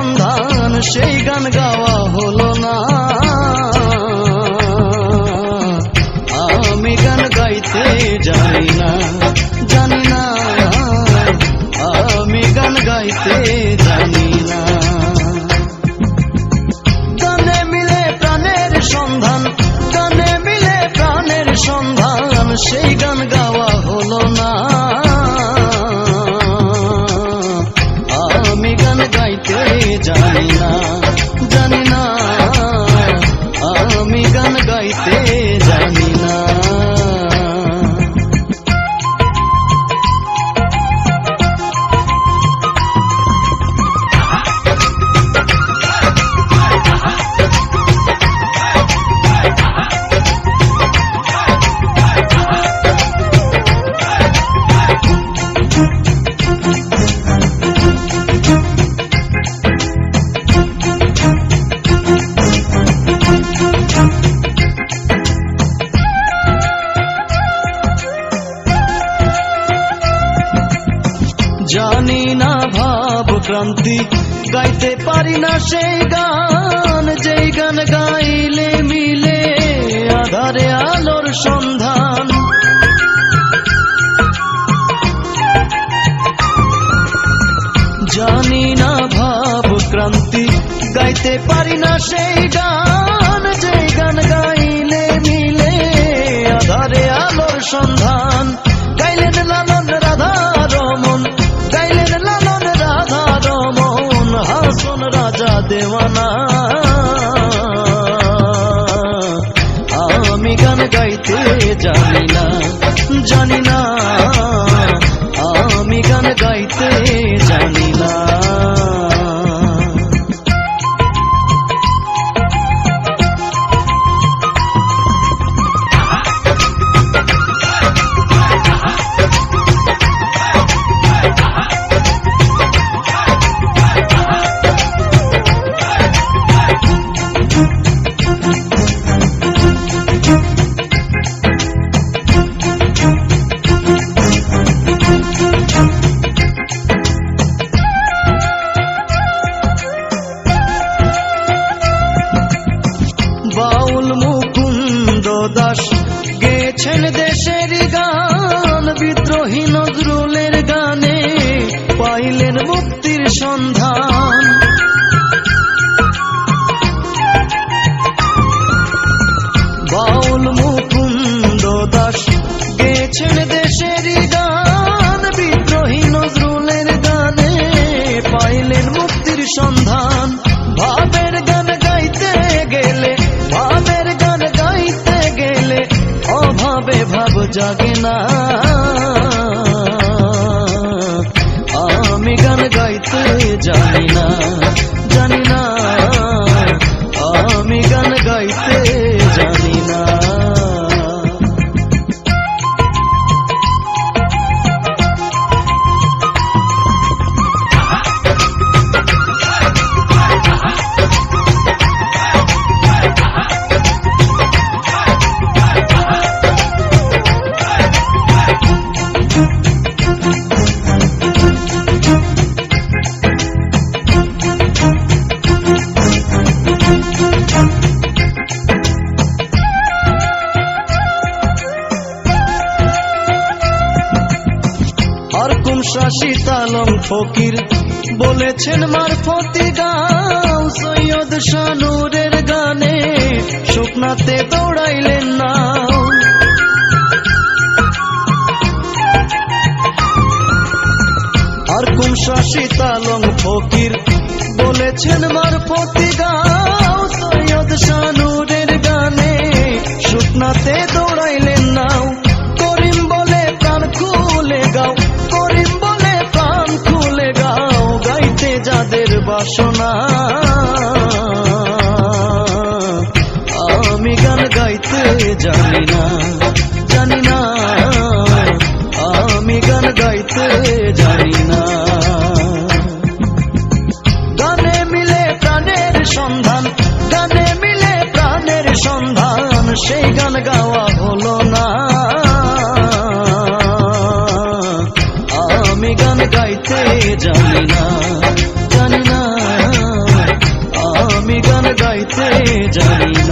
সন্ধান সেই গান গাওয়া হলো না। আমি গান গাইতে জানি না জানি না। আমি গান গাইতে ক্রান্তি গাইতে পারি না সেই গান, যেই গান গাইলে মিলে আধারে আলোর সন্ধান। জানি না ভাব ক্রান্তি গাইতে পারি না সেই গান দেওয়ানা। আমি গান গাইতে জানি না জানি না। আমি গান গাইতে গেছেন দেশের গান বিদ্রোহী নজরুলের গানে পাইলেন মুক্তির সন্ধান। জাগে না। আমি গান গাইতে জানি না জানি না। হরকুম শাসি তালম ফকির বলেছেন মারফতি গাও সৈয়দ শানুরের গানে শুকনাতে দৌড়াইলেন না হরকুম শাসি তালম ফকির বলেছেন মারফতি গাও বাসনা। আমি গান গাইতে জানি না জানি না। আমি গান গাইতে জানি